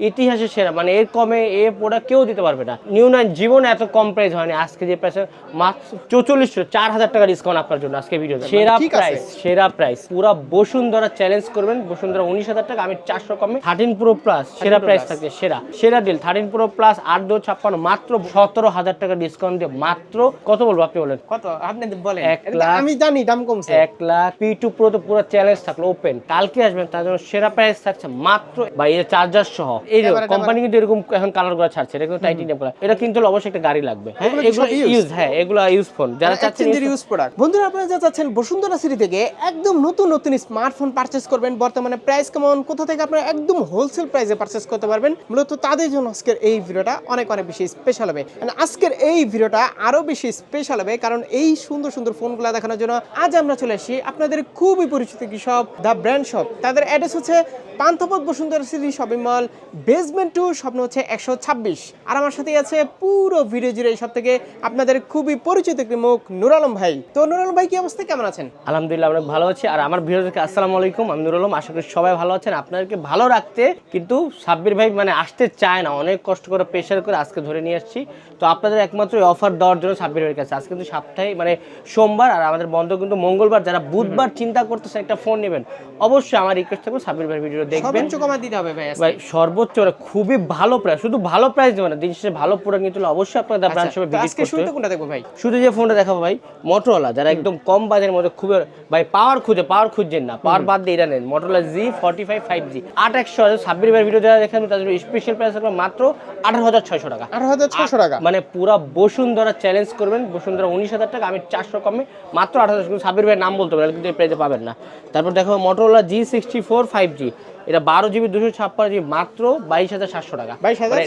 ইতিহাসের সেরা মানে এর কমে এ প্রোডাক্ট কেউ দিতে পারবে না। নিউ নাইন জীবনে এত কম প্রাইস হয়নি। আজকে যে প্রাইস মাত্র চৌচল্লিশ চার হাজার টাকা ডিসকাউন্ট আপনার জন্য আজকে ভিডিও সেরা প্রাইস সেরা প্রাইস পুরা বসুন্ধরা চ্যালেঞ্জ করবেন। বসুন্ধরা উনিশ হাজার টাকা আমি চারশো কমে। থার্টিন প্রো প্লাস সেরা প্রাইস। থাকছে সেরা। সেরা ডিল থার্টিন প্রো প্লাস আট দু ছাপ্পান্ন মাত্র সতেরো হাজার টাকা ডিসকাউন্ট দিয়ে মাত্র কত বলব আপনি বলেন? কত? আপনি বলেন। এক লাখ- আমি জানি দাম কমছে। এক লাখ পি টু প্রো তো পুরো চ্যালেঞ্জ থাকল ওপেন কালকে আসবেন তার জন্য সেরা প্রাইস থাকছে মাত্র বা এই চার্জার সহ। এই কোম্পানি কিন্তু এরকম এখন কালার ছাড়ছে এটা কিন্তু টাইটেনিয়াম কালার এটা কিন্তু অবশ্যই একটা গাড়ি লাগবে। হ্যাঁ এগুলো? ইউজ হ্যাঁ এগুলো ইউজ ফোন যারা চাচ্ছেন ইউজ প্রোডাক্ট বন্ধুরা আপনারা যা চাচ্ছেন বসুন্ধরা সিটি থেকে একদম নতুন নতুন স্মার্টফোন পারচেস করবেন বর্তমানে প্রাইস কেমন কোথা থেকে আপনারা একদম হোলসেল প্রাইসে পারচেস করতে পারবেন মূলত তাদের জন্য আজকের এই ভিডিওটা অনেক অনেক বেশি স্পেশাল হবে। আজকের এই ভিডিওটা আরও বেশি স্পেশাল হবে কারণ এই সুন্দর সুন্দর ফোনগুলো দেখানোর জন্য আজ আমরা চলে আসি আপনাদের খুবই পরিচিত কি শপ দ্য ব্র্যান্ড শপ তাদের অ্যাড্রেস হচ্ছে Panthapath Bashundhara city shopping mall basement two স্বপ্ন হচ্ছে একশো ছাব্বিশ। আর আমার সাথে আছে পুরো ভিডিও জুড়ে সব থেকে আপনাদের খুবই পরিচিত একটি মুখ নুর আলম ভাই। তো নুর আলম ভাই কি অবস্থা? কেমন আছেন? আলহামদুলিল্লাহ অনেক ভালো আছি। আর আমার ভিডিও থেকে আসসালামু আলাইকুম। আমি নুর আলম আশা করি সবাই ভালো আছেন। আপনাদেরকে ভালো রাখতে কিন্তু সাব্বির ভাই মানে আসতে চায় না। অনেক কষ্ট করে প্রেশার করে আজকে ধরে নিয়ে আসছি। তো আপনাদের একমাত্র অফার দেওয়ার জন্য সাব্বির ভাইয়ের কাছে। আজকে কিন্তু সপ্তাহে মানে সোমবার আর আমাদের বন্ধ কিন্তু মঙ্গলবার। যারা বুধবার চিন্তা করতেছেন একটা ফোন নেবেন অবশ্যই আমার রিকোয়েস্ট থাকবে সাব্বির ভাইয়ের ভিডিও দেখবেন। সর্বোচ্চ কমা দিতে হবে ভাই। ভাই সর্বোচ্চ মানে খুবই ভালো প্রাইস শুধু ভালো প্রাইস দেবে না দিন শেষে ভালো প্রোডাক্ট নিতে হলে অবশ্যই আপনাদের ব্রাঞ্চ আচ্ছা, শপে ভিজিট করতে শুরুতে হবে। কোনটা দেখব ভাই? শুধু যে ফোনটা দেখাবো ভাই মোটরোলা যারা একদম কম বাজেটের মধ্যে খুবই ভাই পাওয়ার খুঁজে পাওয়ার খুঁজছেন না পাওয়ার বাদ দিয়ে এটা নেন Motorola G forty five five G আট একশো ছাব্বিশ বার ভিডিও যারা দেখেন তাদের স্পেশাল প্রাইস থাকবে মাত্র আঠারো হাজার ছয়শো টাকা। আঠারো হাজার ছশো টাকা? মানে পুরা বসুন্ধরা চ্যালেঞ্জ করবেন বসুন্ধরা উনিশ হাজার টাকা আমি চারশো কমে মাত্র আঠারো হাজার সাবির ভাইয়ের নাম বলতে পারেন কিন্তু এই প্রাইসে পাবেন না। তারপর দেখো Motorola G sixty four five G এটা বারো জিবি দুশো ছাপ্পান্ন জিবি মাত্র বাইশ হাজার সাতশো টাকা।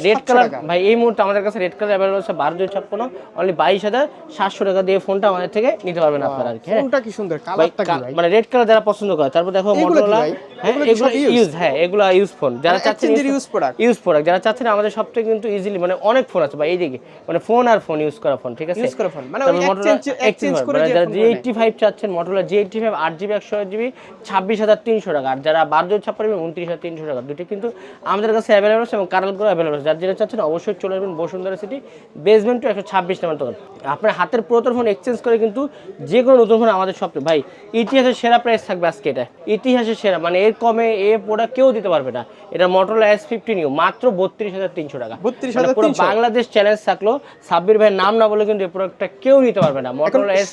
রেড কালার ভাই এই মুহূর্তে আমাদের কাছে রেড কালার অ্যাভেলেবল আছে বারো দুশো ছাপ্পান্ন অনলি বাইশ হাজার সাতশো টাকা দিয়ে ফোনটা আমাদের থেকে নিতে পারবেন আপনারা আর কি হ্যাঁ। কোনটা কি সুন্দর মানে রেড কালার যারা পছন্দ করে তারপর দেখো মোটরোলা হ্যাঁ এগুলো? ইউজ হ্যাঁ এগুলো ইউজ ফোন যারা মানে চাচ্ছেন used product? ইউজ প্রোডাক্ট যারা চাচ্ছেন আমাদের সব থেকে কিন্তু ইজিলি মানে অনেক ফোন আছে ভাই এইদিকে মানে ফোন আর ফোন ইউজ করা ফোন ঠিক আছে? Use করা phone, মানে phone, করে মানে যে যারা জি এইটটি ফাইভ চাচ্ছেন মোটরোলা জি এইটটি ফাইভ আট জিবি একশো জিবি ছাব্বিশ হাজার তিনশো টাকা আর যারা বারো দুই ছাপ্পান্ন উনত্রিশ হাজার তিনশো টাকা। দুটি কিন্তু আমাদের কাছে অ্যাভেলেবল আছে এবং কারালগুলো অ্যাভেলেবল আছে। যার যেটা চাচ্ছেন অবশ্যই চলে আসবেন বসুন্ধরা সিটি বেসমেন্ট টু একশো ছাব্বিশ নাম্বার দোকান। আপনার হাতের পুরাতন ফোন এক্সচেঞ্জ করে কিন্তু যে কোনো নতুন ফোন আমাদের সব ভাই ইতিহাসের সেরা প্রাইস থাকবে আজকে এটা। ইতিহাসের সেরা মানে এর কমে এ প্রোডাক্ট কেউ দিতে পারবে না। এটা মোটরলা এস মাত্র বত্রিশ হাজার তিনশো টাকা। 32,300 মানে পুরো বাংলাদেশ চ্যালেঞ্জ থাকল। সাব্বির ভাইয়ের নাম না বলে কিন্তু এই প্রোডাক্টটা কেউ নিতে পারবে না। মোটরলা এস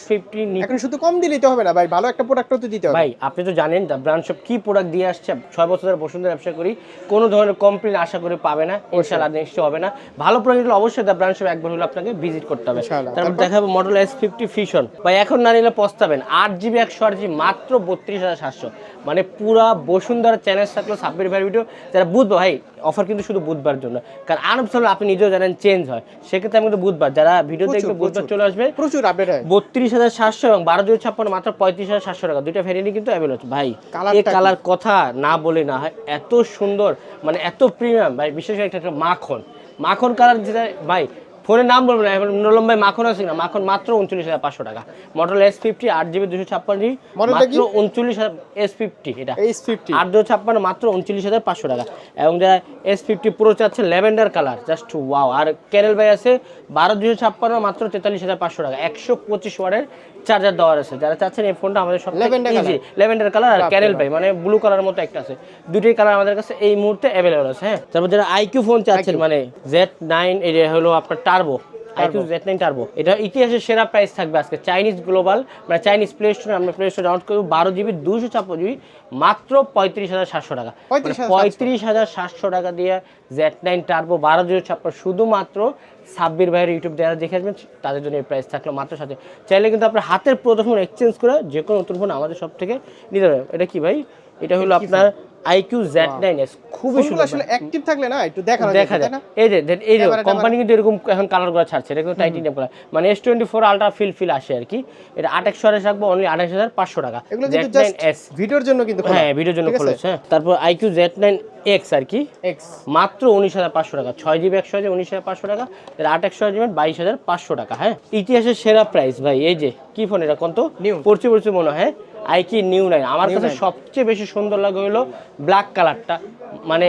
এখন শুধু কম দিলেই তো হবে না ভাই। ভালো একটা প্রোডাক্ট তো দিতে হবে। ভাই আপনি তো জানেন শপ কি প্রোডাক্ট দিয়ে আসছে? ছয় বছর ধরে বসুন্ধরা ব্যবসা করি কোনো ধরনের কমপ্লেন আশা করে পাবে না ইনশাআল্লাহ নিশ্চয় হবে না। ভালো প্রোডাক্ট হলে অবশ্যই দ্য ব্রাঞ্চ একবার হলে আপনাকে ভিজিট করতে হবে। তারপর দেখাবো মডেল এস ফিফটি ফিশন ভাই এখন না নিলে পস্তাবেন আট জিবি একশো আট জিবি মাত্র বত্রিশ হাজার সাতশো। মানে পুরা বসুন্ধরা চ্যানেল থাকল সাব্বির ভাই ভিডিও যারা বুঝব ভাই অফার কিন্তু শুধু বুধবার জন্য। কারণ আনবসাল আপনি নিজেও জানেন চেঞ্জ হয়। সেক্ষেত্রে আমি কিন্তু বুধবার যারা ভিডিও দেখবে বুধবার চলে আসবে প্রচুর আপডেট হয়। বত্রিশ হাজার সাতশো এবং বারো দুই ছাপ্পান্ন মাত্র পঁয়ত্রিশ হাজার সাতশো টাকা। দুইটা ভ্যারিয়েন্ট কিন্তু অ্যাভেলেবল হচ্ছে ভাই এই কালার কথা না বলে না হয়। এত সুন্দর মানে এত প্রিমিয়াম ভাই বিশেষ করে একটা মাখন। মাখন কালার যেটা ভাই ফোনের নাম বলব না এখন নলম ভাই মাখন আছে না মাখন মাত্র উনচল্লিশ হাজার পাঁচশো টাকা। মডেল এস ফিফটি আট জিবি দুশো ছাপ্পান্ন মাত্র উনচল্লিশ হাজার এস ফিফটি এটা। এস ফিফটি আট দুশো ছাপ্পান্ন মাত্র উনচল্লিশ হাজার পাঁচশো টাকা। এবং যারা এস ফিফটি পুরো চাচ্ছে ল্যাভেন্ডার কালার জাস্ট ওয়াও আর ক্যানেল ভাই আছে বারো দুশো ছাপ্পান্ন মাত্র তেতাল্লিশ হাজার পাঁচশো টাকা। একশো পঁচিশ ওয়ার্ডের চার্জার দেওয়ার আছে। যারা চাচ্ছেন এই ফোনটা আমাদের সব ইজি লেভেন্ডার ল্যাভেন্ডার কালার আর ক্যারেল ভাই মানে ব্লু কালার মতো একটা আছে। দুটোই কালার আমাদের কাছে এই মুহূর্তে অ্যাভেলেবল আছে হ্যাঁ। তারপর যারা আইকিউ ফোন চাচ্ছেন মানে জেড নাইন এটা হলো আপনার turbo iQOO Z nine turbo এটা ইতিহাসের সেরা প্রাইস থাকবে আজকে চাইনিজ গ্লোবাল মানে চাইনিজ প্লে স্টোরে আমরা প্লে স্টোরে ডাউনলোড করব। বারো জিবি দুশো ছাপ্পান্ন জিবি মাত্র পঁয়ত্রিশ হাজার সাতশো টাকা। পঁয়ত্রিশ হাজার সাতশো। টাকা দিয়ে জেড নাইন টার্বো বারো জিরো ছাপ্পান্ন শুধুমাত্র সাব্বির ভাইয়ের ইউটিউব যারা দেখে আসবেন তাদের জন্য এই প্রাইস থাকল মাত্র সাথে। চাইলে কিন্তু আপনার হাতের প্রথম ফোন এক্সচেঞ্জ করে যে কোনো নতুন ফোন আমাদের সব থেকে নিতে পারবেন। এটা কি ভাই? এটা হলো আপনার আইকিউ জেড নাইন এস খুবই সুন্দর আসলে অ্যাক্টিভ থাকলে না একটু দেখানো দেখা যায়। এই যে এই যে কোম্পানি কিন্তু এরকম এখন কালারগুলো ছাড়ছে এটা কিন্তু টাইটেনিয়াম কালার মানে S twenty four ultra feel feel আসে আর কি। এটা রাখব অনলি আঠাশ হাজার পাঁচশো টাকা। এগুলো কিন্তু জাস্ট এস ভিডিওর জন্য কিন্তু হ্যাঁ ভিডিওর জন্য আছে? খোলেছে হ্যাঁ। তারপর আইকিউ জেড নাইন এক্স আর কি। এক্স মাত্র উনিশ হাজার পাঁচশো টাকা। ছয় জিবি একশো হাজার উনিশ হাজার পাঁচশো টাকা। এর আট একশো জিবি বাইশ হাজার পাঁচশো টাকা হ্যাঁ। ইতিহাসের সেরা প্রাইস ভাই এই যে কি ফোন এটা কত New। পড়ছে পড়ছে মনে হয় আইকি নিউ নাইন? আমার কাছে সবচেয়ে বেশি সুন্দর লাগে হলো ব্ল্যাক কালারটা। মানে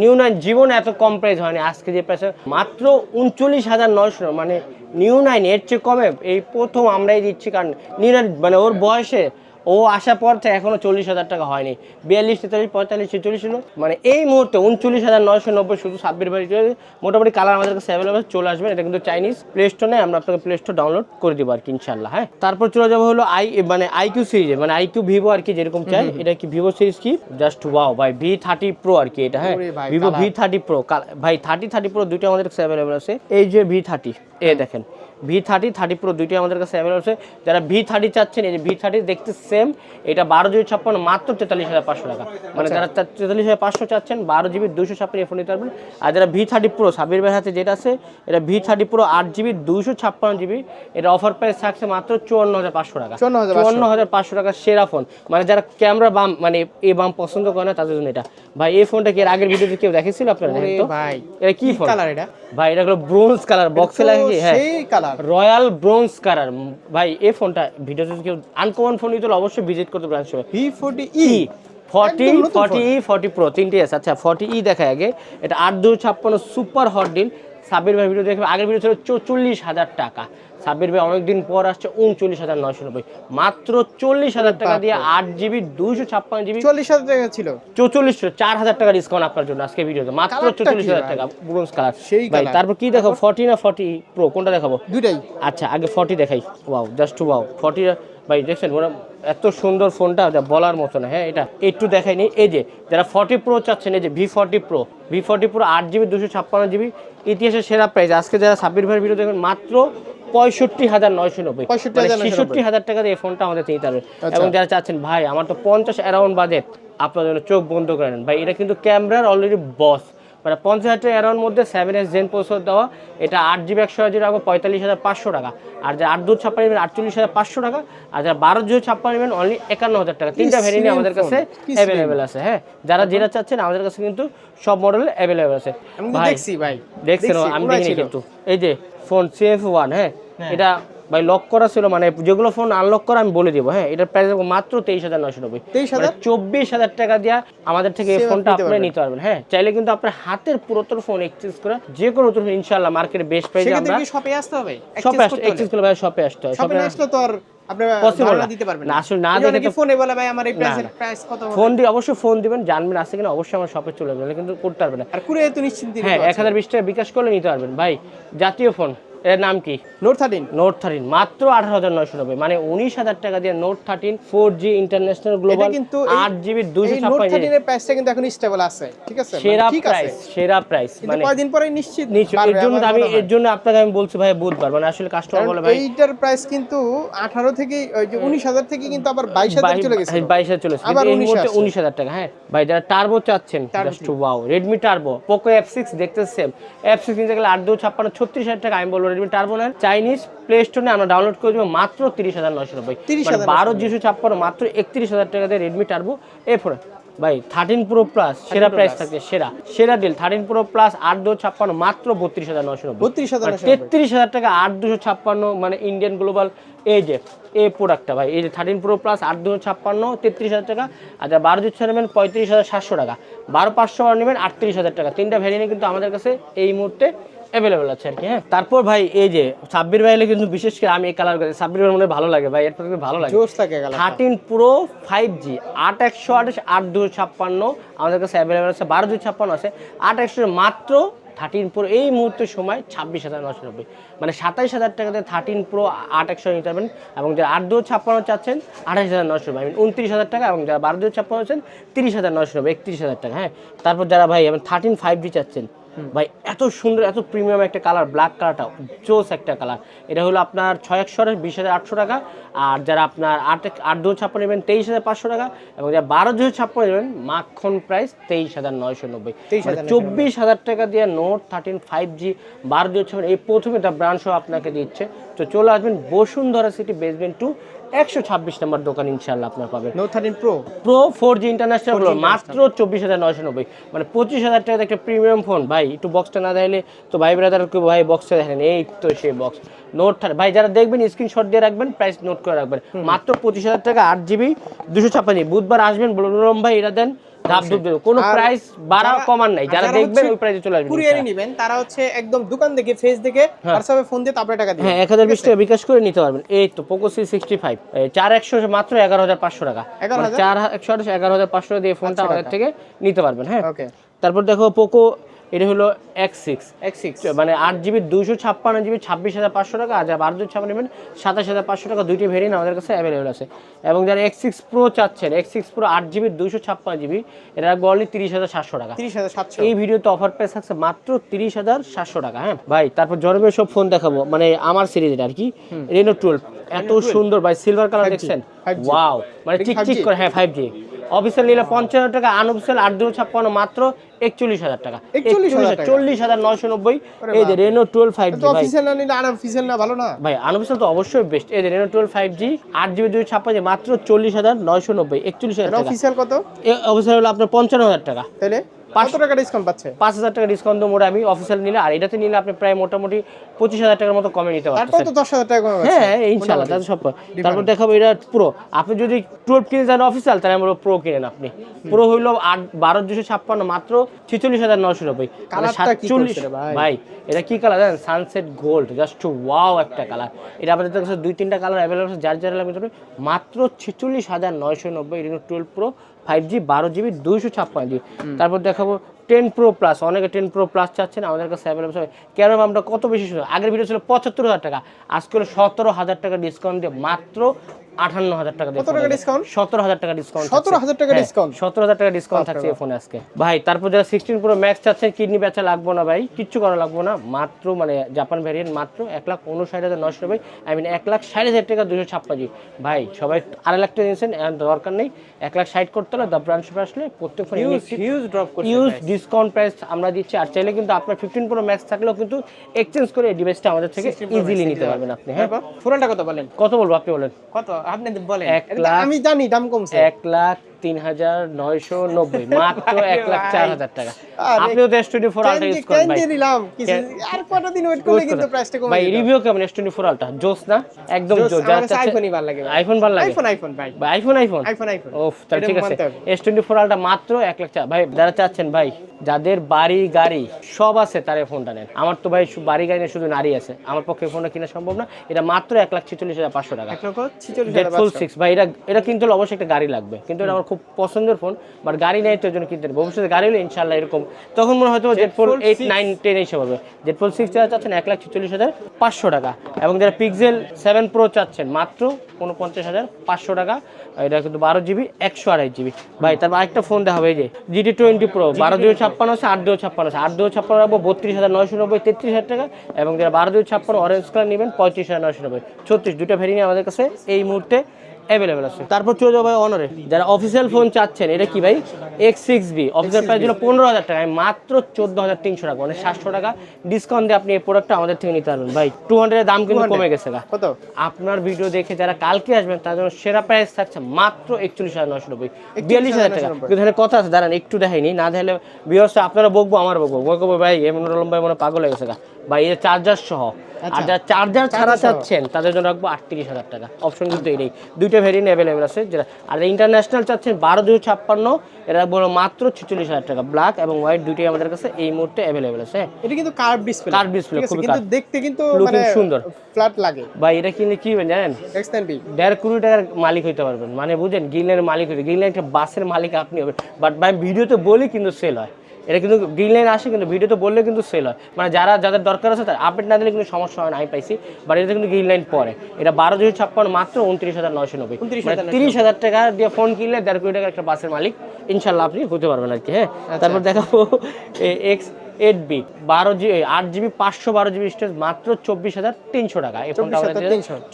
নিউ নাইন জীবনে এত কম প্রাইস হয়নি আজকে যে প্রাইস মাত্র উনচল্লিশ হাজার নয়শো মানে নিউ নাইন এর চেয়ে কমে এই প্রথম আমরাই দিচ্ছি কারণ নিউ নাইন মানে ওর বয়সে ও আসার পর থেকে এখনও চল্লিশ হাজার টাকা হয়নি। বিয়াল্লিশ তেতাল্লিশ পঁয়তাল্লিশ ছেচল্লিশ ছিল মানে এই মুহূর্তে উনচল্লিশ হাজার নয়শো নব্বই শুধু সাব্বির বাড়ি চলে মোটামুটি কালার আমাদের কাছে অ্যাভেলেবেল চলে আসবে। এটা কিন্তু চাইনিজ প্লে স্টোর নেই আমরা আপনাকে প্লে স্টোর ডাউনলোড করে দিব আর কি ইনশাল্লাহ হ্যাঁ? তারপর চলে যাব হলো আই মানে আইকিউ সিরিজে মানে আইকিউ ভিভো আর কি যেরকম চাই এটা কি ভিভো সিরিজ কি? জাস্ট ওয়াও ভাই ভি থার্টি প্রো আর কি এটা হ্যাঁ? ভিভো ভি থার্টি প্রো ভাই থার্টি থার্টি প্রো দুইটা আমাদের কাছে অ্যাভেলেবেল আছে। এই যে ভি থার্টি এ দেখেন। ভি থার্টি থার্টি প্রো দুইটাই আমাদের কাছে অ্যাভেলেবল আছে। যারা ভি থার্টি চাচ্ছেন এই যে ভি থার্টি দেখতে সেম এটা বারো জিবি ছাপ্পান্ন মাত্র তেতাল্লিশ হাজার পাঁচশো টাকা। মানে যারা তেতাল্লিশ হাজার পাঁচশো চাচ্ছেন বারো জিবি দুশো ছাপ্পান্ন ফোন নিতে পারবেন। আর যারা ভি থার্টি প্রো সাবির ভাইয়ের হাতে যেটা আছে এটা ভি থার্টি প্রো আট জিবি দুশো ছাপ্পান্ন জিবি। এটা অফার প্রাইস থাকছে মাত্র চুয়ান্ন হাজার পাঁচশো টাকা। চুয়ান্ন হাজার পাঁচশো। টাকা সেরা ফোন মানে যারা ক্যামেরা বাম মানে এই বাম পছন্দ করে না তাদের জন্য এটা। ভাই এই ফোনটা কি এর আগের ভিডিওতে কেউ দেখেছিল আপনারা? ভাই এটা কি ফোন কালার এটা? ভাই এটা হলো ব্রোঞ্জ কালার বক্সে লাগে হ্যাঁ। সেই কালার রয়্যাল ব্রোঞ্জ কালার ভাই এই ফোনটা ভিডিও যদি কেউ আনকমন ফোন নিতে অবশ্যই ভিজিট করতে পারেন সবাই V forty E forty forty E forty pro তিনটি আছে। আচ্ছা ফর্টি ই দেখায় আগে। এটা আট দু ছাপ্পান্ন সুপার হট ডিল সাবির ভাই ভিডিও দেখবে। আগের ভিডিও ছিল চৌচল্লিশ হাজার টাকা। সাবির ভাই অনেকদিন পর আসছে উনচল্লিশ হাজার নয়শো নব্বই। মাত্র চল্লিশ হাজার টাকা দিয়ে আট জিবি দুইশো ছাপ্পান্ন জিবি। চল্লিশ হাজার টাকা ছিল। চৌচল্লিশ চার হাজার টাকা ডিসকাউন্ট আপনার জন্য আজকে ভিডিওতে। মাত্র চল্লিশ হাজার টাকা ব্রোঞ্জ কালার সেই ভাই তারপর কি দেখো ফর্টি না ফর্টি প্রো কোনটা দেখাবো? দুইটাই। আচ্ছা আগে ফর্টি দেখাই। ওয়াও জাস্ট ওয়াও ফর্টি ভাই দেখছেন ওরা এত সুন্দর ফোনটা যা বলার মতো না হ্যাঁ এটা একটু দেখাইনি এই যে যারা ফর্টি প্রো চাচ্ছেন এই যে V forty pro V forty pro আট জিবি দুশো ছাপ্পান্ন জিবি ইতিহাসের সেরা প্রাইস আজকে যারা সাব্বির ভাইয়ের ভিডিও দেখবেন মাত্র পঁয়ষট্টি হাজার নয়শো নব্বই। 65,990 ছেষট্টি হাজার টাকা দিয়ে ফোনটা আমাদের নিতে পারবে আচ্ছা। এবং যারা চাচ্ছেন ভাই আমার তো পঞ্চাশ অ্যারাউন্ড বাজেট আপনার জন্য চোখ বন্ধ করে নেন। ভাই এটা কিন্তু ক্যামেরার অলরেডি বস মানে পঞ্চাশ হাজার টাকা অ্যারাউন্ড মধ্যে সেভেন এস জেন প্রসেসর দেওয়া এটা আট জিবি একশো হাজার রাখব পঁয়তাল্লিশ হাজার পাঁচশো টাকা। আর যারা আট দু ছাপ্পান্ন নেবেন আটচল্লিশ হাজার পাঁচশো টাকা আর যারা বারো দু ছাপ্পান্ন নেবেন অনলি একান্ন হাজার টাকা। তিনটা ভ্যারিয়েন্ট আমাদের কাছে। অ্যাভেলেবেল আছে হ্যাঁ। যারা যেটা চাচ্ছেন আমাদের কাছে কিন্তু সব মডেল অ্যাভেলেবেল আছে। ভাই দেখছি ভাই। দেখছেন আমি দেখিনি কিন্তু। এই যে ফোন সিএফ ওয়ান হ্যাঁ। এটা ভাই লক করা ছিল মানে যেগুলো ফোন আনলক করা আমি বলে দিব হ্যাঁ? এটার প্রাইস মাত্র তেইশ হাজার নয়শো নব্বই। 23,000? চব্বিশ হাজার টাকা দিয়া আমাদের থেকে এই ফোনটা আপনি। নিতে পারবেন হ্যাঁ? চাইলে কিন্তু আপনার হাতের পুরাতন ফোন এক্সচেঞ্জ করে যে কোনো নতুন ইনশাল্লাহ মার্কেটে বেস্ট প্রাইসে আমরা কি শপে আসতে হবে? শপে আসতে এক্সচেঞ্জ করলে ভাই শপে আসতে হয়। শপে আসলে তো আর ফোনে হবে? দিয়ে অবশ্যই ফোন দিবেন জানবেন আছে কিনা অবশ্যই আমার শপে চলে যাবেন কিন্তু করতে পারবেন হ্যাঁ এক হাজার বিশ টাকা বিকাশ করলে নিতে পারবেন। ভাই জাতীয় ফোন এর নাম কি? নোট থার্টিন নোট থার্টিন মাত্র আঠারো হাজার নয়শো নব্বই। মানে উনিশ হাজার টাকা দিয়ে note thirteen four G international global কিন্তু আট জিবি দুইশো ছাপ্পান্ন প্রাইসটা কিন্তু এখন স্টেবল আছে। ঠিক আছে? মানে সেরা প্রাইস সেরা প্রাইস মানে পরে নিশ্চিত এর জন্য আমি এর জন্য আপনাকে আমি বলছি ভাই বুধবার। মানে আসলে কাস্টমার বলে ভাই এইটার প্রাইস কিন্তু আঠারো থেকে ওই যে উনিশ হাজার থেকে কিন্তু আবার বাইশ হাজার চলে গেছে বাইশ হাজার চলে আবার উনিশ হাজার টাকা হ্যাঁ। ভাই যারা টার্বো চাচ্ছেন just wow Redmi turbo Poco F six দেখতে সেম এফ সিক্স নিতে গেলে আট দু ছাপ্পান্ন ছত্রিশ হাজার টাকা আমি বলব রেডমি টার্বো নেন চাইনিজ প্লে স্টোরে আমরা ডাউনলোড করে দেবো মাত্র তিরিশ হাজার নয়শো নব্বই। 30,990 বারো দুশো ছাপ্পান্ন মাত্র একত্রিশ হাজার টাকা দিয়ে রেডমি টার্বো এ ফোর ভাই থার্টিন প্রো প্লাস সেরা প্রাইস। থাকছে সেরা। সেরা ডিল থার্টিন প্রো প্লাস আট দু ছাপ্পান্ন মাত্র বত্রিশ হাজার নয়শো নব্বই। বত্রিশ হাজার তেত্রিশ হাজার টাকা আট দুশো ছাপ্পান্ন মানে ইন্ডিয়ান গ্লোবাল এই যে এই প্রোডাক্টটা ভাই এই যে থার্টিন প্রো প্লাস আট দুশো ছাপ্পান্ন তেত্রিশ হাজার টাকা আর যারা বারো দিচ্ছে নেবেন পঁয়ত্রিশ হাজার সাতশো টাকা। বারো পাঁচশো নেবেন আটত্রিশ হাজার টাকা। তিনটা ভ্যারিয়েন্ট কিন্তু আমাদের কাছে এই মুহূর্তে অ্যাভেলেবেল আছে আর কি হ্যাঁ? তারপর ভাই এই যে সাব্বির ভাইলে কিন্তু বিশেষ করে আমি এই কালার করি। সাব্বির ভাই মনে ভালো লাগে ভাই এর প্রতি ভালো লাগে। জোস থাকে colour thirteen pro five G আট একশো আঠাশ আট দুশো ছাপ্পান্ন আমাদের কাছে অ্যাভেলেবেল আছে বারো দুশো ছাপ্পান্ন আছে। আট একশো মাত্র থার্টিন প্রো এই মুহূর্তের সময় ছাব্বিশ হাজার নশো নব্বই। মানে সাতাইশ হাজার টাকাতে থার্টিন প্রো আট একশো নিতে পারবেন এবং যারা আট দুশো ছাপ্পান্ন চাচ্ছেন আঠাশ হাজার নশো নব্বই উনত্রিশ হাজার টাকা এবং যারা বারো দুশো ছাপ্পান্ন চাচ্ছেন তিরিশ হাজার নশো নব্বই একত্রিশ হাজার টাকা হ্যাঁ। তারপর যারা ভাই এবং থার্টিন ফাইভ জি চাচ্ছেন ভাই এত সুন্দর এত প্রিমিয়াম একটা কালার ব্ল্যাক কালারটা জোস একটা কালার এটা হলো আপনার ছয় একশো বিশ হাজার আটশো টাকা। আর যারা আপনার আট এক- আট দু ছাপ্পান্ন নেবেন তেইশ হাজার পাঁচশো টাকা। এবং যারা বারো দু ছাপ্পান্ন নেবেন মাখন প্রাইস তেইশ হাজার নয়শো নব্বই। 23,990 চব্বিশ হাজার টাকা দিয়ে নোট থার্টিন ফাইভ জি বারো দু ছাপ্পান্ন এই প্রথমে একটা ব্রান্ড আপনাকে দিচ্ছে। তো চলে আসবেন বসুন্ধরা সিটি বেসমেন্ট টু একশো ছাব্বিশ নম্বর দোকান ইনশাল্লাহ আপনার পাবেন। Note thirteen pro pro four G international মাত্র চব্বিশ হাজার নয়শো নব্বই। মানে পঁচিশ হাজার টাকার একটা প্রিমিয়াম ফোন ভাই একটু বক্সটা না দেখলে তো ভাই ব্রাদারকে ভাই বক্সটা দেখেন এই তো সেই বক্স নোট ভাই যারা দেখবেন স্ক্রিনশট দিয়ে রাখবেন প্রাইস নোট করে রাখবেন। মাত্র পঁচিশ হাজার টাকা আট জিবি দুশো ছাপ্পান্ন। বুধবার আসবেন বলুন ভাই এটা দেন। ধাপ ধুপ কোনো প্রাইস বাড়া যারা- নাই। যারা যারা দেখবেন ওই প্রাইসে চলে আসবেন কুরিয়ারে নেবেন তারা হচ্ছে একদম দোকান ফেস দেখে হোয়াটসঅ্যাপে ফোন দিয়ে তারপরে টাকা দিবেন। হ্যাঁ এক হাজার বিশ টাকা বিকাশ করে নিতে পারবেন। এই তো পোকো সি সিক্সটি ফাইভ চার একশো মাত্র এগারো হাজার পাঁচশো টাকা। 11,000? মানে চার একশো আঠাশ এগারো হাজার পাঁচশো টাকা দিয়ে ফোনটা আমাদের থেকে নিতে পারবেন হ্যাঁ। তারপর দেখো পোকো এটা হলো এক্স সিক্স এক্স সিক্স মানে আট জিবি দুইশো ছাপ্পান্ন জিবি ছাব্বিশ হাজার পাঁচশো টাকা। আর বারো দুই ছাপ্পান্ন নেবেন সাতাশ হাজার পাঁচশো টাকা। দুইটি ভেরিয়েন্ট আমাদের কাছে অ্যাভেলেবেল আছে। এবং যারা এক্স সিক্স প্রো চাচ্ছেন এক্স সিক্স প্রো আট জিবি দুইশো ছাপ্পান্ন জিবি এটা বলি তিরিশ হাজার সাতশো টাকা। তিরিশ হাজার সাতশো। এই ভিডিওতে অফার প্রাইস থাকছে মাত্র তিরিশ হাজার সাতশো টাকা হ্যাঁ? ভাই তারপর জনমের সব ফোন দেখাবো। মানে আমার সিরিজ এটা আর কি। রেনো টুয়েলভ এত সুন্দর ভাই সিলভার কালার দেখছেন? ওয়াও মানে এটা কি চিকচিক 5G? করে হ্যাঁ ফাইভ জি অফিসিয়াল নিলে পঞ্চান্ন টাকা আনঅফিসিয়াল আট দুশো ছাপ্পান্ন মাত্র একচল্লিশ হাজার টাকা। 41,000 টাকা। চল্লিশ হাজার নয়শো নব্বই। এই যে Reno twelve five G official না নিলে না ভালো না? ভাই আনঅফিসিয়াল তো অবশ্যই বেস্ট এই যে রেনো টুয়েলভ ফাইভ জি আট জিবি দুই ছাপ্পান্ন মাত্র চল্লিশ হাজার নয়শো নব্বই একচল্লিশ হাজার অফিসিয়াল কত? অফিসিয়াল হলো আপনার পঞ্চান্ন হাজার টাকা। তাহলে পাঁচশো টাকা ডিসকাউন্ট পাচ্ছে? পাঁচ হাজার টাকা ডিসকাউন্ট আমি অফিসিয়াল নিলে আর এটাতে নিলে আপনি প্রায় মোটামুটি পঁচিশ হাজার টাকার মতো কমে নিতে তারপর তো দশ হাজার টাকা কমে হ্যাঁ ইনশাল্লাহ তাদের সব তারপর দেখাবো এটা প্রো আপনি যদি টুয়েলভ কিনে যান অফিসিয়াল তাহলে আমরা প্রো কিনেন আপনি। প্রো হইল আট বারো দুশো ছাপ্পান্ন মাত্র ছিচল্লিশ হাজার নশো নব্বই। মানে সাতচল্লিশ। ভাই? ভাই এটা কি কালার জানেন? সানসেট গোল্ড জাস্ট ওয়াও একটা কালার এটা আমাদের কাছে দুই তিনটা কালার অ্যাভেলেবল আছে যার যার লাগবে মাত্র ছিচল্লিশ হাজার নয়শো নব্বই Reno twelve pro five G বারো জিবি দুইশো ছাপ্পান্ন জিবি তারপর দেখাবো টেন প্রো প্লাস অনেকে টেন প্রো প্লাস চাচ্ছেন আমাদের কাছে অ্যাভেলেবল হবে কেন আমরা কত বেশি সুন্দর আগের ভিডিও ছিল পঁচাত্তর হাজার টাকা আজকে হলো সতেরো হাজার টাকা ডিসকাউন্ট দিয়ে মাত্র আটান্ন হাজার টাকা discount? সতেরো হাজার টাকা ডিসকাউন্ট 17,000 টাকা discount? সতেরো হাজার টাকা ডিসকাউন্ট থাকছে এই ফোনে আজকে। ভাই তারপর যারা সিক্সটিন প্রো ম্যাক্স চাচ্ছেন কিডনি বেচা লাগবো না ভাই কিচ্ছু করা লাগবো না মাত্র মানে জাপান ভ্যারিয়েন্ট মাত্র এক লাখ উনষাট হাজার নশো নব্বই আই মিন এক লাখ ষাট হাজার টাকা দুশো ছাপ্পান্ন। ভাই সবাই আড়াই লাখ টাকা নিয়েছেন দরকার নেই এক লাখ ষাট করতে হলে দ্য ব্রাঞ্চ আসলে প্রত্যেক ফোনে huge drop use discount price আমরা দিচ্ছি আর চাইলে কিন্তু আপনার ফিফটিন প্রো ম্যাক্স থাকলেও কিন্তু এক্সচেঞ্জ করে এই ডিভাইসটা আমাদের থেকে ইজিলি নিতে পারবেন আপনি হ্যাঁ? ফোনটা কত বলেন? কত বলব আপনি বলেন? কত? আপনি বলেন। এক লাখ- আমি জানি দাম কমছে। এক লাখ তিন হাজার নয়শো নব্বই। মাত্র এক লাখ চার হাজার টাকা। আপনিও তো S twenty four ultra use করেন ভাই। আর কটা দিন ওয়েট করলে কিন্তু প্রাইসটা কমে ভাই রিভিউ কেমন এস টোয়েন্টি ফোর আলট্রা জোস না? একদম জোস, যারা আইফোনই ভালো লাগে আইফোন ভালো লাগে? আইফোন আইফোন ভাই। আইফোন আইফোন আইফোন আইফোন ওফ তাহলে ঠিক আছে। এস টোয়েন্টি ফোর আলটা মাত্র এক লাখ চা ভাই যারা চাচ্ছেন ভাই যাদের বাড়ি গাড়ি সব আছে তার ফোনটা নেন। আমার তো ভাই বাড়ি গাড়ি শুধু নারী আছে। আমার পক্ষে ফোনটা কেনা সম্ভব না। এটা মাত্র এক লাখ ছেচল্লিশ হাজার পাঁচশো টাকা। এক লক্ষ ছিচল্লিশ ভাই এটা এটা কিনতে অবশ্যই একটা গাড়ি লাগবে। কিন্তু এটা আমার খুব পছন্দের ফোন বাট গাড়ি নেই তো জন্য কিনতে হবে। ভবিষ্যতে গাড়ি হলে ইনশাল্লাহ এরকম তখন মনে হয়তো Z four eight nine ten এসে পাবে। জেড ফোর সিক্স যারা চাচ্ছেন এক লাখ ছেচল্লিশ হাজার পাঁচশো টাকা এবং যারা পিক্সেল সেভেন প্রো চাচ্ছেন মাত্র উনপঞ্চাশ হাজার পাঁচশো টাকা এটা কিন্তু বারো জিবি একশো আড়াই জিবি ভাই তারপর আরেকটা ফোন দেখা হবে যে জিটি টোয়েন্টি প্রো বারো দুই ছাপ্পান্ন আছে আট দুই ছাপ্পান্ন আছে। আট দুই ছাপ্পান্ন রাখব বত্রিশ হাজার নয়শো নব্বই তেত্রিশ হাজার টাকা এবং যারা বারো দুই ছাপ্পান্ন অরেঞ্জ কালার নেবেন পঁয়ত্রিশ হাজার নয়শো নব্বই। ছত্রিশ দুটো ভেরিয়েন্ট আমাদের কাছে এই মুহূর্তে অ্যাভেলেবেল আছে। তারপর চলে যাব ভাই অনারে যারা অফিসিয়াল ফোন চাচ্ছেন এটা কি ভাই? X six B official price ছিল পনেরো হাজার টাকা মাত্র চোদ্দ হাজার তিনশো টাকা। মানে সাতশো টাকা ডিসকাউন্ট দিয়ে আপনি এই প্রোডাক্টটা আমাদের থেকে নিতে পারবেন। ভাই টু হান্ড্রেডের দাম কিন্তু কমে গেছে কত? আপনার ভিডিও দেখে যারা কালকে আসবেন তার জন্য সেরা প্রাইস থাকছে মাত্র একচল্লিশ হাজার নশো নব্বই। বিয়াল্লিশ হাজার টাকা। কিন্তু এখানে কথা আছে দাঁড়ান একটু দেখাইনি না। দেখলে বিয়স আপনারা বকবো আমার বকবো। বকবো ভাই এমন ভাই মনে পাগল হয়ে গেছে ভাই এটা চার্জার সহ আর যারা চার্জার ছাড়া চাচ্ছেন তাদের জন্য রাখব আটত্রিশ হাজার টাকা। অপশন কিন্তু এটাই দুইটা ভেরিয়েন্ট অ্যাভেলেবেল আছে। যেটা আর ইন্টারন্যাশনাল চাচ্ছেন বারো দুই ছাপ্পান্ন এটা রাখব মাত্র ছেচল্লিশ হাজার টাকা। ব্ল্যাক এবং হোয়াইট দুইটাই আমাদের কাছে এই মুহূর্তে অ্যাভেলেবেল আছে। হ্যাঁ। এটা কিন্তু কার্ভ ডিসপ্লে Curved display, খুবই কিন্তু দেখতে কিন্তু মানে সুন্দর। ফ্ল্যাট লাগে। ভাই এটা কিনে কি হবেন জানেন? এক্সটেন্ড দেড় কোটি টাকার মালিক হইতে পারবেন। মানে বুঝেন গ্রিনলাইনের মালিক হইতে গ্রিনলাইন একটা বাসের মালিক আপনি হবেন। বাট ভাই ভিডিওতে বলি কিন্তু সেল হয়। এটা কিন্তু গ্রিনলাইন আসে কিন্তু ভিডিওতে বললে কিন্তু সেল হয়। মানে যারা যাদের দরকার আছে তার আপডেট না দিলে কিন্তু সমস্যা হয় না আমি পাইছি। বাট এটা কিন্তু গ্রিনলাইন পরে এটা বারো দুই ছাপ্পান্ন মাত্র উনত্রিশ হাজার নয়শো নব্বই। 29,990 তিরিশ হাজার টাকা দিয়ে ফোন কিনলে দেড় কোটি টাকার একটা বাসের মালিক ইনশাল্লাহ আপনি হতে পারবেন আর কি হ্যাঁ তারপর দেখাবো এক্স এইট বি। বারো জি আট জিবি পাঁচশো বারো জিবি স্টোরেজ মাত্র চব্বিশ হাজার তিনশো টাকা। এই ফোনটা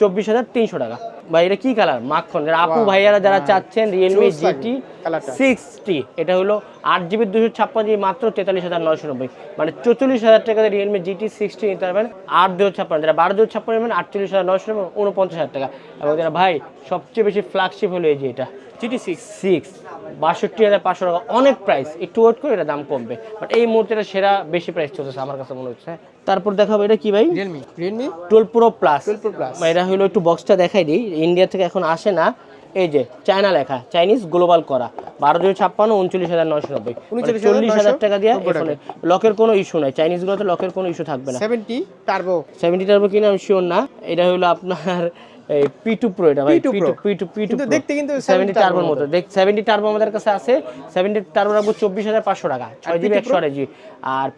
চব্বিশ হাজার তিনশো টাকা। ভাই এটা কি কালার মাখন। আপু ভাইয়ারা যারা চাচ্ছেন রিয়েলমি জিটি সিক্সটি এটা হলো আট জিবি দুশো ছাপ্পান্ন জিবি মাত্র তেতাল্লিশ হাজার নয়শো নব্বই। মানে চৌচল্লিশ হাজার টাকা রিয়েলমি জিটি সিক্সটি নিতে পারবেন আট দুশো ছাপ্পান্ন। যারা বারো দুশো ছাপ্পান্ন নেবেন আটচল্লিশ হাজার নয়শো নব্বই উনপঞ্চাশ হাজার টাকা। এবং যারা ভাই সবচেয়ে বেশি ফ্ল্যাগশিপ হলো এই যে এটা। জিটি সিক্স সিক্স বাষট্টি হাজার পাঁচশো টাকা। অনেক প্রাইস একটু ওয়েট করে এটা দাম কমবে। বাট এই মুহূর্তে এটা সেরা বেশি প্রাইস চলতেছে আমার কাছে মনে হচ্ছে। তারপর দেখাবো এটা কি ভাই? Realme Realme twelve pro plus 12 Pro Plus। এটা হলো একটু বক্সটা দেখাই দিই। ইন্ডিয়া থেকে এখন আসে না। এই যে চায়না লেখা চাইনিজ গ্লোবাল করা। বারো দুই ছাপ্পান্ন উনচল্লিশ হাজার নয়শো নব্বই। উনচল্লিশ চল্লিশ হাজার টাকা দিয়ে এখানে লকের কোনো ইস্যু নাই। চাইনিজগুলোতে লকের কোনো ইস্যু থাকবে না। সেভেন্টি টার্বো সেভেন্টি টার্বো কিনা আমি শিওর না। এটা হলো আপনার এই পি টু প্রো এটা ভাই P2 P Pro। Two P two P two কিন্তু দেখতে কিন্তু 70 70 টার্বোর মতো। দেখ সেভেন্টি টার্বো আমাদের কাছে আছে সেভেন্টি টার্বো রাখব চব্বিশ হাজার পাঁচশো টাকা ছয় জিবি একশো আড়াই জিবি আর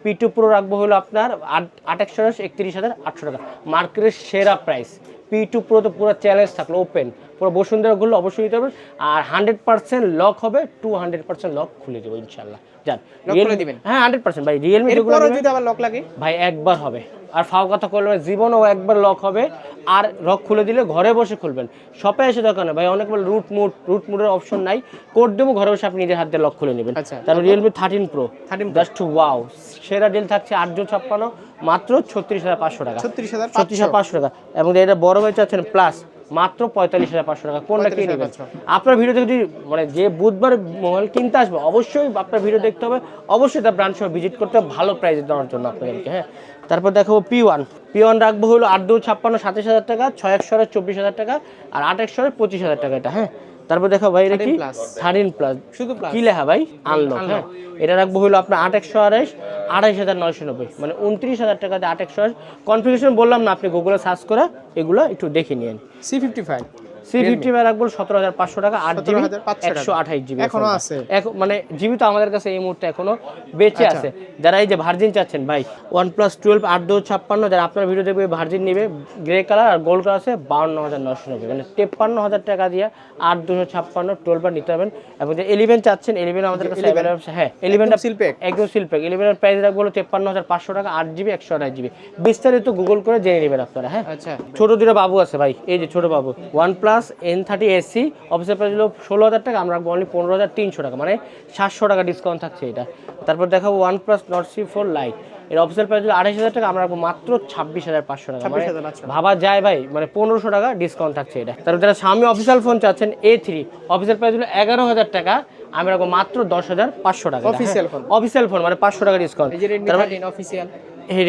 রাখব হলো আপনার আট আট একশো একত্রিশ হাজার আটশো টাকা। মার্কেটের সেরা প্রাইস পি টু প্রো তো পুরো চ্যালেঞ্জ থাকল ওপেন পুরো বসুন্ধরা গুলো অবশ্যই নিতে হবে। আর হান্ড্রেড পার্সেন্ট লক হবে টু হান্ড্রেড পার্সেন্ট লক খুলে দেবো ইনশাল্লাহ। দিবেন? হ্যাঁ হান্ড্রেড পার্সেন্ট ভাই রিয়েলমি যেগুলো এরপরও নেবেন- যদি আবার লক লাগে? ভাই একবার হবে। আর ফাও কথা করলে জীবনও একবার লক হবে। আর লক খুলে দিলে ঘরে বসে খুলবেন। শপে এসে দরকার নেই ভাই অনেক রুট মুড রুট মুডের অপশন নাই। কোড দেবো ঘরে বসে আপনি নিজের হাত লক খুলে নেবেন। আচ্ছা, তারপর Realme thirteen pro 13 Pro। Just wow সেরা ডিল থাকছে আটশো ছাপ্পান্ন মাত্র ছত্রিশ হাজার পাঁচশো টাকা। ছত্রিশ হাজার ছত্রিশ হাজার পাঁচশো। টাকা। এবং এটা বড় ভাই চাচ্ছেন প্লাস মাত্র পঁয়তাল্লিশ হাজার পাঁচশো টাকা। কোনটা কিনে নেবেন? 45,500 আপনার ভিডিও যদি মানে যে বুধবার মোবাইল কিনতে আসবে অবশ্যই আপনার ভিডিও দেখতে হবে। অবশ্যই তার ব্রাঞ্চ ভিজিট করতে হবে ভালো প্রাইজে দেওয়ার জন্য আপনাদেরকে হ্যাঁ। তারপর দেখো পি ওয়ান পি ওয়ান রাখব হলো আট দু ছাপ্পান্ন সাতাশ হাজার টাকা ছয় একশো চব্বিশ হাজার টাকা আর আট একশো পঁচিশ হাজার টাকা এটা হ্যাঁ। তারপর দেখো ভাই এটা কি? 13 থার্টিন প্লাস শুধু প্লাস কি লেখা ভাই? আনলক হ্যাঁ? এটা রাখব হলো আপনার আট একশো আড়াইশ আড়াইশ হাজার নয়শো নব্বই। মানে উনত্রিশ হাজার টাকাতে আট একশো কনফিগারেশন বললাম না আপনি গুগলে সার্চ করে এগুলো একটু দেখে নিন সি ফিফটি ফাইভ টাকা আট জিবি 17,500 একশো আঠাইশ জিবি এখনও আছে? এখন মানে জিবি তো আমাদের কাছে এই মুহূর্তে এখনও বেঁচে আচ্ছা। আছে। যারা এই যে ভার্জিন চাচ্ছেন ভাই যারা আপনার ভিডিও দেখবে ভার্জিন নেবে গ্রে কালার আর গোল্ড কালার আছে বাউন্ন হাজার নশো নব্বই। মানে তেপ্পান্ন হাজার টাকা দিয়ে নিতে পারবেন। এবং যে এলিভেন চাচ্ছেন এলিভেন আমাদের কাছে আছে। হ্যাঁ একদম প্রাইস রাখব হলো টাকা আট জিবি জিবি। বিস্তারিত গুগল করে জেনে নেবেন আপনারা হ্যাঁ? আচ্ছা। ছোট দুটো বাবু আছে ভাই এই যে ছোট বাবু। One plus N thirty SE অফিসের প্রাইস হলো ষোলো হাজার টাকা আমরা রাখব অনলি পনেরো হাজার তিনশো টাকা মানে সাতশো টাকা ডিসকাউন্ট থাকছে এটা। তারপর দেখাবো one plus Nord C four লাইটের অফিসিয়াল প্রাইস হলো আড়াইশ হাজার টাকা আমরা রাখব মাত্র ছাব্বিশ হাজার পাঁচশো টাকা মানে ভাবা যায় ভাই মানে পনেরোশো টাকা ডিসকাউন্ট থাকছে এটা। তারপর যারা স্বামী অফিসিয়াল ফোন চাচ্ছেন এ থ্রি অফিসিয়াল প্রাইস হলো এগারো হাজার টাকা আমি রাখব মাত্র দশ হাজার পাঁচশো টাকা অফিসিয়াল ফোন অফিসিয়াল ফোন মানে পাঁচশো টাকা discount official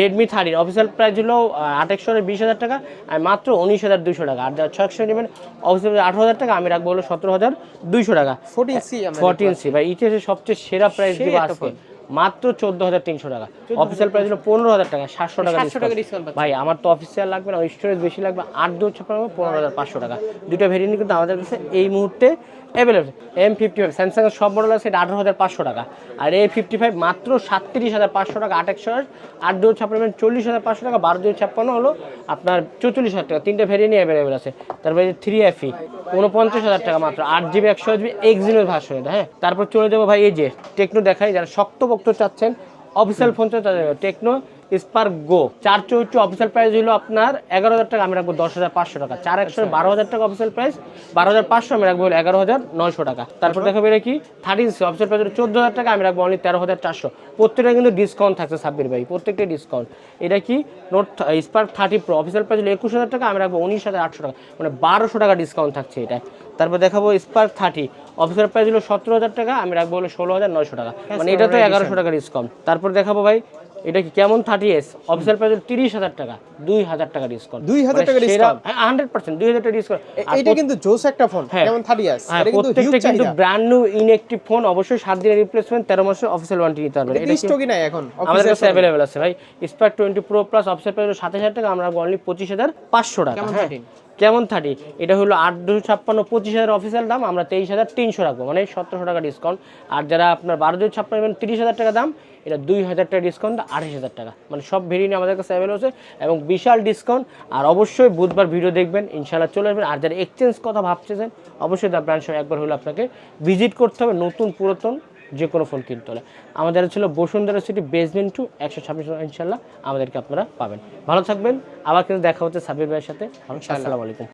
Redmi thirteen official price হলো আঠাশশো বিশ হাজার টাকা আর মাত্র উনিশ হাজার দুইশো টাকা। আর যারা ছয়শো নেবেন অফিসিয়াল আঠারো হাজার টাকা আমি রাখব হলো সতেরো হাজার দুইশো টাকা। ফোরটিন সি ফোরটিন সি ভাই ইতিহাসে সবচেয়ে সেরা প্রাইস দিব আজকে। মাত্র চোদ্দ হাজার তিনশো টাকা। অফিসিয়াল প্রাইস হলো পনেরো হাজার টাকা সাতশো টাকা 700 টাকা discount। discount পাচ্ছেন। ভাই আমার তো অফিসিয়াল লাগবে না স্টোরেজ বেশি লাগবে আট দু হচ্ছে পনেরো হাজার পাঁচশো টাকা। দুটো ভেরিয়েন্ট কিন্তু আমাদের কাছে এই মুহূর্তে অ্যাভেলেবল এম ফিফটি ফাইভ স্যামসাংয়ের সব মডেল আছে, এটা আঠারো হাজার পাঁচশো টাকা। আর এ ফিফটি ফাইভ মাত্র সাতত্রিশ হাজার পাঁচশো টাকা, আট একশো আট দু ছাপ্পান্ন চল্লিশ হাজার পাঁচশো টাকা, বারো দু ছাপ্পান্ন হলো আপনার চৌচল্লিশ হাজার টাকা। তিনটে ভেরিয়েন্ট অ্যাভেলেবেল আছে। তারপরে থ্রি এফি উনপঞ্চাশ হাজার টাকা মাত্র। আট জিবি একশো জিবি এক্সিনোর ভার্সন এটা হ্যাঁ? তারপর চলে যাব ভাই এই যে টেকনো দেখাই, যারা শক্তপোক্ত চাচ্ছেন অফিসিয়াল ফোন চাচ্ছেন টেকনো স্পার্ক গো। চার চৌটি অফিসিয়াল প্রাইস হলো আপনার এগারো হাজার টাকা আমি রাখব দশ হাজার পাঁচশো টাকা। চার একশো বারো হাজার টাকা অফিসিয়াল প্রাইস বারো হাজার পাঁচশো আমি রাখব এগারো হাজার নয়শো টাকা। তারপর দেখাবে এটা কি? থার্টিন সি অফিসিয়াল প্রাইস হলো চোদ্দ হাজার টাকা আমি রাখব অনলি তেরো হাজার চারশো। প্রত্যেকটা কিন্তু ডিসকাউন্ট থাকছে সাব্বির ভাই প্রত্যেকটা ডিসকাউন্ট এটা কি? Note Spark thirty pro official price হলো একুশ হাজার টাকা আমি রাখব উনিশ হাজার আটশো টাকা। মানে বারোশো টাকা ডিসকাউন্ট থাকছে এটা। তারপর দেখাবো স্পার্ক থার্টি অফিসিয়াল প্রাইস হলো সতেরো হাজার টাকা আমি রাখব হলো ষোলো হাজার নয়শো টাকা। মানে এটা তো এগারোশো টাকা ডিসকাউন্ট তারপর দেখাবো ভাই এটা কি কেমন থার্টি এস অফিসিয়াল প্রাইস হলো তিরিশ হাজার টাকা। দুই হাজার টাকা ডিসকাউন্ট 2000 টাকা discount? হ্যাঁ হান্ড্রেড পার্সেন্ট দুই হাজার টাকা ডিসকাউন্ট এটা কিন্তু জোস একটা ফোন হ্যাঁ। যেমন থার্টি হ্যাঁ হিউজ প্রত্যেকটা কিন্তু ব্র্যান্ড নিউ ইনএক্টিভ ফোন অবশ্যই সাত দিনের রিপ্লেসমেন্ট তেরো মাসের অফিসিয়াল ওয়ারেন্টি নিতে পারবেন এটা স্টকই নাই এখন? আমাদের কাছে অ্যাভেলেবেল আছে ভাই। Spark twenty pro plus official price সাতাশ হাজার টাকা আমরা অনলি পঁচিশ হাজার পাঁচশো টাকা হ্যাঁ। 13? কেমন থার্টি? এটা হলো আট দুশো ছাপ্পান্ন, পঁচিশ হাজার অফিসিয়াল দাম, আমরা তেইশ হাজার তিনশো রাখব। মানে সতেরোশো টাকা ডিসকাউন্ট আর যারা আপনার বারো দুশো ছাপ্পান্ন নেবেন, তিরিশ হাজার টাকা দাম, এটা দুই হাজার টাকা ডিসকাউন্ট আঠাশ হাজার টাকা। মানে সব ভেরিয়েন্ট আমাদের কাছে অ্যাভেলেবল আছে এবং বিশাল ডিসকাউন্ট আর অবশ্যই বুধবার ভিডিও দেখবেন ইনশাল্লাহ চলে আসবেন। আর যারা এক্সচেঞ্জ কথা ভাবছেন অবশ্যই দ্য ব্রাঞ্চ একবার হলে আপনাকে ভিজিট করতে হবে নতুন পুরাতন যে কোনো ফোন কিনতে হলে। আমাদের ছিল বসুন্ধরা সিটি বেসমেন্ট টু একশো ছাব্বিশ ইনশাল্লাহ আমাদেরকে আপনারা পাবেন। ভালো থাকবেন আবার কিন্তু দেখা হচ্ছে সাবির ভাইয়ের সাথে। আসসালামু আলাইকুম।